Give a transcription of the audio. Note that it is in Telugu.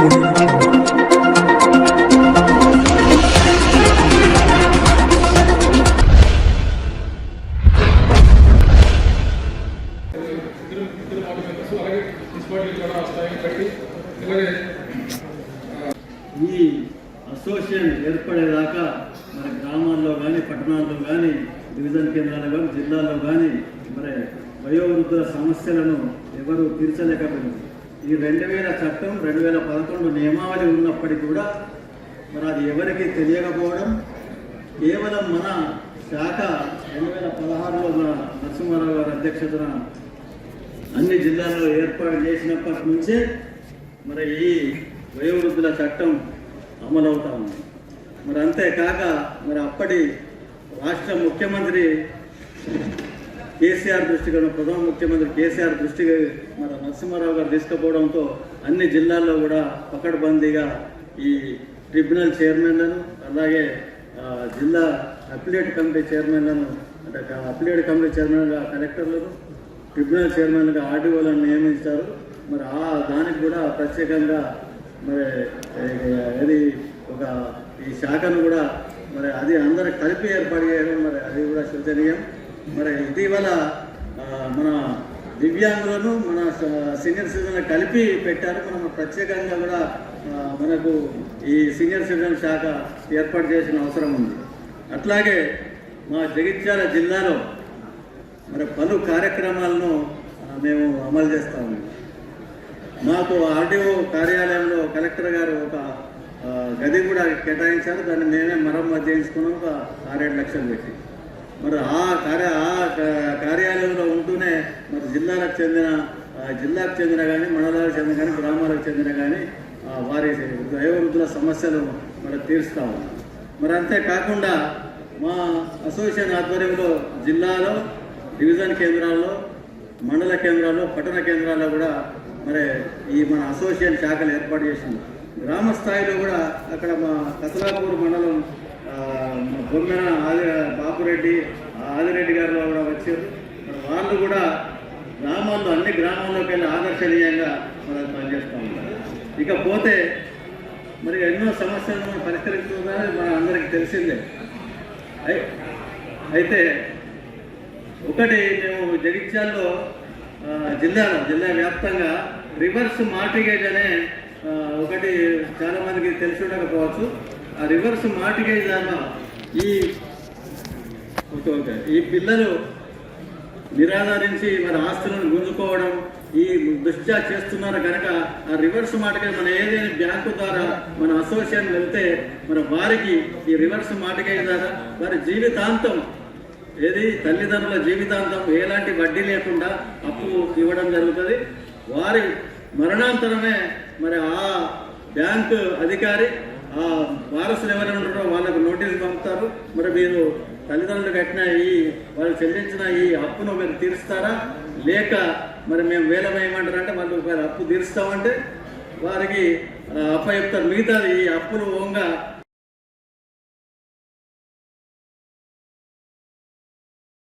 ఈ అసోసియేషన్ ఏర్పడేదాకా మన గ్రామాల్లో కానీ పట్టణాల్లో కానీ డివిజన్ కేంద్రాల్లో కానీ జిల్లాల్లో కానీ మరి వయోవృద్ధుల సమస్యలను ఎవరు తీర్చలేకపోయింది ఈ రెండు వేల చట్టం రెండు వేల పదకొండు నియమావళి ఉన్నప్పటికీ కూడా మరి అది ఎవరికి తెలియకపోవడం కేవలం మన శాఖ రెండు వేల పదహారులో మన నరసింహారావు గారి అధ్యక్షతన అన్ని జిల్లాల్లో ఏర్పాటు చేసినప్పటి నుంచే మరి ఈ వయోవృద్ధుల చట్టం అమలవుతా ఉంది. మరి అంతేకాక మరి అప్పటి రాష్ట్ర ముఖ్యమంత్రి కేసీఆర్ దృష్టికి ప్రధాన ముఖ్యమంత్రి కేసీఆర్ దృష్టికి మరి నరసింహారావు గారు తీసుకుపోవడంతో అన్ని జిల్లాల్లో కూడా పకడ్బందీగా ఈ ట్రిబ్యునల్ చైర్మన్లను అలాగే జిల్లా అప్లేట్ కమిటీ చైర్మన్లను అంటే అప్లేట్ కమిటీ చైర్మన్గా కలెక్టర్లను ట్రిబ్యునల్ చైర్మన్గా ఆర్డీఓలను నియమించారు. మరి ఆ దానికి కూడా ప్రత్యేకంగా మరి అది ఒక ఈ శాఖను కూడా మరి అది అందరికి కలిపి ఏర్పాటు చేయడం మరి అది కూడా శోచనీయం. మరి ఇటీవల మన దివ్యాంగులను మన సీనియర్ సిటిజన్ కలిపి పెట్టారు. మనం ప్రత్యేకంగా కూడా మనకు ఈ సీనియర్ సిటిజన్ శాఖ ఏర్పాటు చేసిన అవసరం ఉంది. అట్లాగే మా జగిత్యాల జిల్లాలో మరి పలు కార్యక్రమాలను మేము అమలు చేస్తాము మాకు ఆర్డీఓ కార్యాలయంలో కలెక్టర్ గారు ఒక గది కూడా కేటాయించారు. దాన్ని మేమే మరమ్మతు చేయించుకున్నాం ఒక ఆరేడు లక్షలు పెట్టి. మరి ఆ కార్య ఆ కార్యాలయంలో ఉంటూనే మరి జిల్లాలకు చెందిన జిల్లాకు చెందిన కానీ మండలాలకు చెందిన కానీ గ్రామాలకు చెందిన కానీ వారి వయోవృద్ధుల సమస్యలు మరి తీరుస్తూ ఉన్నాం. మరి అంతేకాకుండా మా అసోసియేషన్ ఆధ్వర్యంలో జిల్లాలో డివిజన్ కేంద్రాల్లో మండల కేంద్రాల్లో పట్టణ కేంద్రాల్లో కూడా మరి ఈ మన అసోసియేషన్ శాఖలు ఏర్పాటు చేసింది. గ్రామ స్థాయిలో కూడా అక్కడ మా కసలాపూర్ మండలం బొమ్మెన ఆది బాపురెడ్డి ఆదిరెడ్డి గారు కూడా వచ్చారు. వాళ్ళు కూడా గ్రామాల్లో అన్ని గ్రామాల్లోకి వెళ్ళి ఆదర్శనీయంగా మనం పనిచేస్తూ ఉంటారు ఇకపోతే మరి ఎన్నో సమస్యలను మనం పరిష్కరిస్తుందని మన అందరికీ తెలిసిందే. అయితే ఒకటి మేము జగిత్యాల్లో జిల్లాలో జిల్లా వ్యాప్తంగా రివర్స్ మార్టిగేజ్ అనే ఒకటి చాలామందికి తెలిసి ఉండకపోవచ్చు. రివర్స్ మార్టిగేజ్ ద్వారా ఈ ఈ పిల్లలు నిరాధారించి మన ఆస్తులను గుంజుకోవడం ఈ దృష్ట్యా చేస్తున్నారు కనుక ఆ రివర్స్ మార్టిగేజ్ మన ఏదైనా బ్యాంకు ద్వారా మన అసోసియేషన్ వెళ్తే మన వారికి ఈ రివర్స్ మార్టిగేజ్ ద్వారా వారి జీవితాంతం ఏది? తల్లిదండ్రుల జీవితాంతం ఎలాంటి వడ్డీ లేకుండా అప్పు ఇవ్వడం జరుగుతుంది. వారి మరణాంతరమే మరి ఆ బ్యాంకు అధికారి ఆ వారసులు ఎవరైనా ఉంటారో వాళ్ళకు నోటీస్ పంపుతారు. మరి మీరు తల్లిదండ్రులు కట్టిన ఈ వాళ్ళు చెల్లించిన ఈ అప్పును మీరు తీరుస్తారా? లేక మరి మేము వేలం వేయమంటారంటే మళ్ళీ ఒకవేళ అప్పు తీరుస్తామంటే వారికి అప్ప చెప్తారు మిగతాది ఈ అప్పులు ఓంగా